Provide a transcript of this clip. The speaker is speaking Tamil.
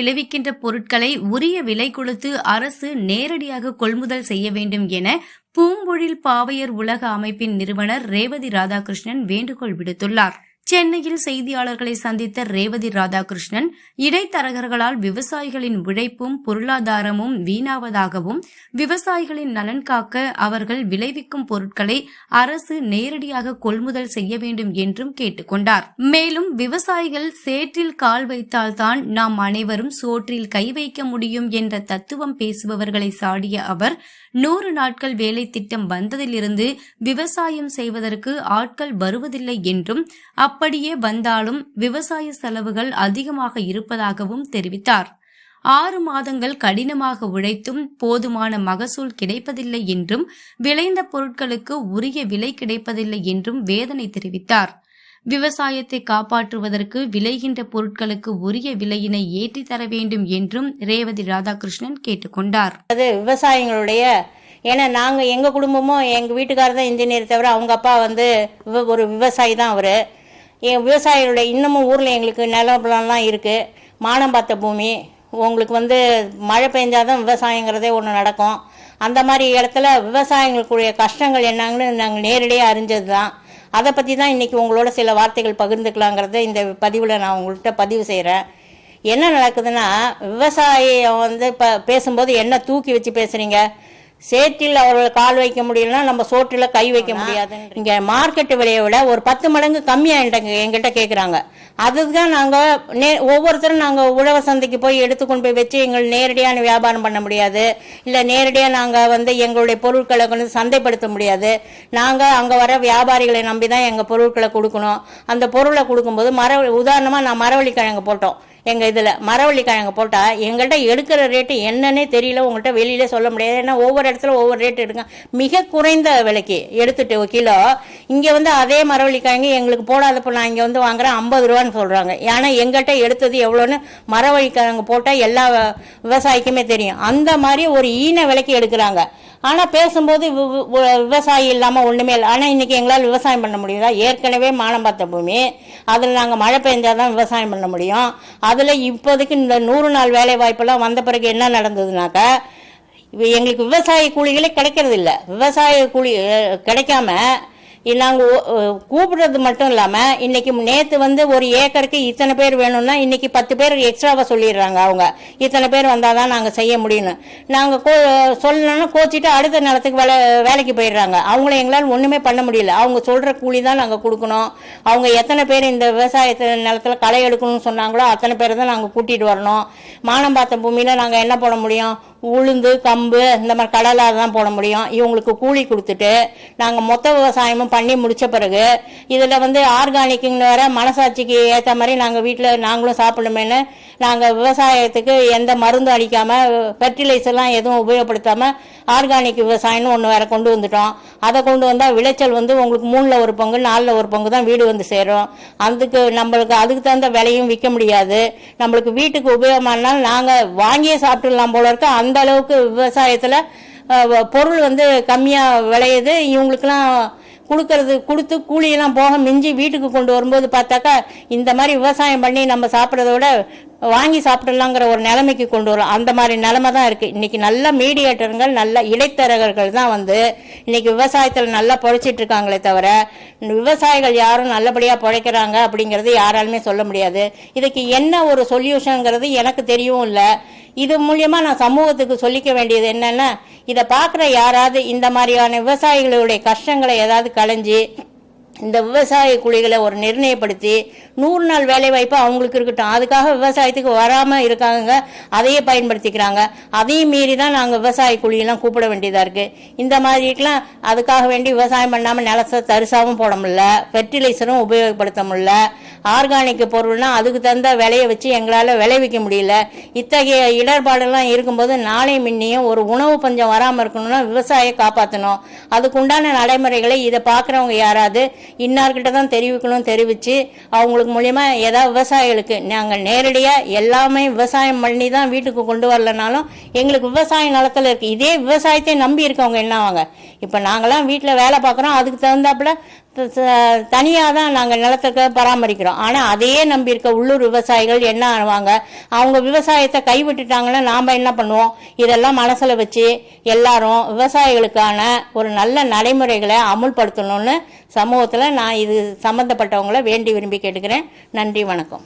விளைவிக்கின்ற பொருட்களை உரிய விலை கொடுத்து அரசு நேரடியாக கொள்முதல் செய்ய வேண்டும் என பூம்பொழில் பாவையர் உலக அமைப்பின் நிறுவனர் ரேவதி ராதாகிருஷ்ணன் வேண்டுகோள் விடுத்துள்ளார். சென்னையில் செய்தியாளர்களை சந்தித்த ரேவதி ராதாகிருஷ்ணன் இடைத்தரகர்களால் விவசாயிகளின் உழைப்பும் பொருளாதாரமும் வீணாவதாகவும் விவசாயிகளின் நலன் காக்க அவர்கள் விளைவிக்கும் பொருட்களை அரசு நேரடியாக கொள்முதல் செய்ய வேண்டும் என்றும் கேட்டுக்கொண்டார். மேலும் விவசாயிகள் சேற்றில் கால் வைத்தால்தான் நாம் அனைவரும் சோற்றில் கை வைக்க முடியும் என்ற தத்துவம் பேசுபவர்களை சாடிய அவர் நூறு நாட்கள் வேலை திட்டம் வந்ததிலிருந்து விவசாயம் செய்வதற்கு ஆட்கள் வருவதில்லை என்றும் அப்படியே வந்தாலும் விவசாய செலவுகள் அதிகமாக இருப்பதாகவும் தெரிவித்தார். ஆறு மாதங்கள் கடினமாக உழைத்தும் போதுமான மகசூல் கிடைப்பதில்லை என்றும் விளைந்த பொருட்களுக்கு உரிய விலை கிடைப்பதில்லை என்றும் வேதனை தெரிவித்தார். விவசாயத்தை காப்பாற்றுவதற்கு விளைகின்ற பொருட்களுக்கு உரிய விலையினை ஏற்றி தர வேண்டும் என்றும் ரேவதி ராதாகிருஷ்ணன் கேட்டுக்கொண்டார் அது விவசாயிகளுடைய ஏன்னா நாங்கள் எங்கள் குடும்பமும் எங்கள் வீட்டுக்காரர் தான் இன்ஜினியர் தவிர அவங்க அப்பா வந்து ஒரு விவசாயி தான் அவர். என் விவசாயிகளுடைய இன்னமும் ஊரில் எங்களுக்கு நிலப்பலம்லாம் இருக்குது மானம் பார்த்த பூமி. உங்களுக்கு வந்து மழை பெஞ்சால் தான் விவசாயங்கிறதே ஒன்று நடக்கும். அந்த மாதிரி இடத்துல விவசாயிகளுக்குரிய கஷ்டங்கள் என்னங்கன்னு நாங்கள் நேரடியாக அறிஞ்சது தான் அதை பற்றி தான் இன்றைக்கி உங்களோட சில வார்த்தைகள் பகிர்ந்துக்கலாங்கிறத இந்த பதிவில் நான் உங்கள்கிட்ட பதிவு செய்கிறேன் என்ன நடக்குதுன்னா விவசாயம் வந்து இப்போ பேசும்போது என்ன தூக்கி வச்சு பேசுகிறீங்க சேற்றில் அவர்கள் கால் வைக்க முடியலன்னா நம்ம சோற்றில் கை வைக்க முடியாது இங்கே மார்க்கெட்டு விலையை விட ஒரு பத்து மடங்கு கம்மியாக என்கிட்ட எங்கிட்ட கேட்குறாங்க அதுதான் நாங்கள் நே ஒவ்வொருத்தரும் நாங்கள் உழவர் சந்தைக்கு போய் எடுத்துக்கொண்டு போய் வச்சு எங்கள் நேரடியான வியாபாரம் பண்ண முடியாது. இல்லை நேரடியாக நாங்கள் வந்து எங்களுடைய பொருட்களை கொண்டு சந்தைப்படுத்த முடியாது. நாங்கள் அங்கே வர வியாபாரிகளை நம்பி தான் எங்கள் பொருட்களை கொடுக்கணும். அந்த பொருளை கொடுக்கும்போது மர உதாரணமாக நான் மரவள்ளி கிழங்கு போட்டோம். எங்கள் இதில் மரவள்ளி கிழங்கு போட்டால் எங்கள்கிட்ட எடுக்கிற ரேட்டு என்னன்னே தெரியல. உங்கள்கிட்ட வெளியிலே சொல்ல முடியாது. ஏன்னா ஒவ்வொரு இடத்துல ஒவ்வொரு ரேட் எடுங்க. மிக குறைந்த விலைக்கு எடுத்துட்டு கிலோ. இங்கே வந்து அதே மரவள்ளி கிழங்கு எங்களுக்கு போடாதப்போ நான் இங்கே வந்து வாங்குறேன் ஐம்பது ரூபான்னு சொல்கிறாங்க ஏன்னா எங்கள்கிட்ட எடுத்தது எவ்வளோன்னு மரவள்ளி கிழங்கு போட்டால் எல்லா விவசாயிக்குமே தெரியும். அந்த மாதிரி ஒரு ஈன விலைக்கு எடுக்கிறாங்க. ஆனால் பேசும்போது விவசாயி இல்லாமல் ஒன்றுமே இல்லை. ஆனால் இன்றைக்கி எங்களால் விவசாயம் பண்ண முடியுதா? ஏற்கனவே மானம் பார்த்த பூமி. அதில் நாங்கள் மழை பெஞ்சால் தான் விவசாயம் பண்ண முடியும். அதில் இப்போதைக்கு இந்த நூறு நாள் வேலை வாய்ப்பெல்லாம் வந்த பிறகு என்ன நடந்ததுனாக்கா எங்களுக்கு விவசாய கூலிகளே கிடைக்கிறது இல்லை விவசாய கூலி கிடைக்காம நாங்கள் கூப்பிடுறது மட்டும் இல்லாமல் இன்னைக்கு நேற்று வந்து ஒரு ஏக்கருக்கு இத்தனை பேர் வேணும்னா இன்னைக்கு பத்து பேர் எக்ஸ்ட்ராவாக சொல்லிடுறாங்க அவங்க. இத்தனை பேர் வந்தால் தான் நாங்கள் செய்ய முடியும்னு. நாங்கள் கோ சொல்லணும்னா கோச்சிட்டு அடுத்த நிலத்துக்கு வேலை வேலைக்கு போயிடுறாங்க. அவங்கள எங்களால் ஒன்றுமே பண்ண முடியல. அவங்க சொல்கிற கூலி தான் நாங்கள் கொடுக்கணும். அவங்க எத்தனை பேர் இந்த விவசாயத்து நிலத்தில் களை எடுக்கணும்னு சொன்னாங்களோ அத்தனை பேரை தான் நாங்கள் கூட்டிகிட்டு வரணும். மானம் பார்த்த பூமியில் நாங்கள் என்ன போட முடியும்? உளுந்து கம்பு இந்த மாதிரி கடலை தான் போட முடியும். இவங்களுக்கு கூலி கொடுத்துட்டு நாங்கள் மொத்த விவசாயமும் பண்ணி முடித்த பிறகு இதில் வந்து ஆர்கானிக்குன்னு வேற மனசாட்சிக்கு ஏற்ற மாதிரி நாங்கள் வீட்டில் நாங்களும் சாப்பிடணுமேனு நாங்கள் விவசாயத்துக்கு எந்த மருந்தும் அடிக்காமல் ஃபெர்டிலைசர்லாம் எதுவும் உபயோகப்படுத்தாமல் ஆர்கானிக் விவசாயம்னு ஒன்று வேற கொண்டு வந்துட்டோம். அதை கொண்டு வந்தால் விளைச்சல் வந்து உங்களுக்கு மூணில் ஒரு பங்கு நாலில் ஒரு பங்கு தான் வீடு வந்து சேரும். அதுக்கு நம்மளுக்கு அதுக்கு தகுந்த விலையும் விற்க முடியாது. நம்மளுக்கு வீட்டுக்கு உபயோகமானால் நாங்கள் வாங்கியே சாப்பிட்டுடலாம் போல இருக்க. அந்த அந்த அளவுக்கு விவசாயத்தில் பொருள் வந்து கம்மியாக விளையுது. இவங்களுக்கெல்லாம் கொடுக்கறது கொடுத்து கூலியெல்லாம் போக மிஞ்சி வீட்டுக்கு கொண்டு வரும்போது பார்த்தாக்கா இந்த மாதிரி விவசாயம் பண்ணி நம்ம சாப்பிட்றத விட வாங்கி சாப்பிடலாங்கிற ஒரு நிலைமைக்கு கொண்டு வரும். அந்த மாதிரி நிலைமை தான் இருக்குது இன்றைக்கி நல்ல மீடியேட்டருங்கள் நல்ல இடைத்தரகர்கள் தான் வந்து இன்னைக்கு விவசாயத்தில் நல்லா பொழைச்சிட்டு இருக்காங்களே தவிர விவசாயிகள் யாரும் நல்லபடியாக பிழைக்கிறாங்க அப்படிங்கிறது யாராலுமே சொல்ல முடியாது. இதுக்கு என்ன ஒரு சொல்யூஷனுங்கிறது எனக்கு தெரியவும் இல்லை. இது மூலியமா நான் சமூகத்துக்கு சொல்லிக்க வேண்டியது என்னன்னா இதை பார்க்குற யாராவது இந்த மாதிரியான விவசாயிகளுடைய கஷ்டங்களை ஏதாவது களைஞ்சி இந்த விவசாய குழிகளை ஒரு நிர்ணயப்படுத்தி நூறு நாள் வேலை வாய்ப்பு அவங்களுக்கு இருக்கட்டும். அதுக்காக விவசாயத்துக்கு வராமல் இருக்காங்க அதையே பயன்படுத்திக்கிறாங்க. அதையும் மீறி தான் நாங்கள் விவசாய குழியெல்லாம் கூப்பிட வேண்டியதாக இருக்குது இந்த மாதிரிக்கெல்லாம் அதுக்காக வேண்டி விவசாயம் பண்ணாமல் நிலத்தை தரிசாவும் போட முடியல ஃபெர்டிலைசரும் உபயோகப்படுத்த முடியல. ஆர்கானிக் பொருள்னா அதுக்கு தகுந்த விலையை வச்சு எங்களால் விளைவிக்க முடியல. இத்தகைய இடர்பாடெல்லாம் இருக்கும்போது நாளை முன்னியும் ஒரு உணவு பஞ்சம் வராமல் இருக்கணும்னா விவசாய காப்பாற்றணும் அதுக்குண்டான நடைமுறைகளை இதை பார்க்குறவங்க யாராவது இன்னார்கிட்ட தான் தெரிவிக்கணும் தெரிவித்து அவங்களுக்கு மூலயமா ஏதாவது விவசாயிகளுக்கு நாங்கள் நேரடியாக எல்லாமே விவசாயம் பண்ணி தான் வீட்டுக்கு கொண்டு வரலனாலும் எங்களுக்கு விவசாய நிலத்தில் இருக்குது இதே விவசாயத்தை நம்பி இருக்கவங்க என்ன ஆவாங்க? இப்போ நாங்களாம் வீட்டில் வேலை பார்க்குறோம் அதுக்கு தகுந்தாப்புல தனியாக தான் நாங்கள் நிலத்துக்கு பராமரிக்கிறோம். ஆனால் அதையே நம்பி இருக்க உள்ளூர் விவசாயிகள் என்ன ஆவாங்க? அவங்க விவசாயத்தை கைவிட்டுட்டாங்கன்னா நாம் என்ன பண்ணுவோம்? இதெல்லாம் மனசில் வச்சு எல்லாரும் விவசாயிகளுக்கான ஒரு நல்ல நடைமுறைகளை அமுல்படுத்தணும்னு சமூகத்தில் நான் இது சம்மந்தப்பட்டவங்கள வேண்டி விரும்பி கேட்டுக்கிறேன். நன்றி வணக்கம்.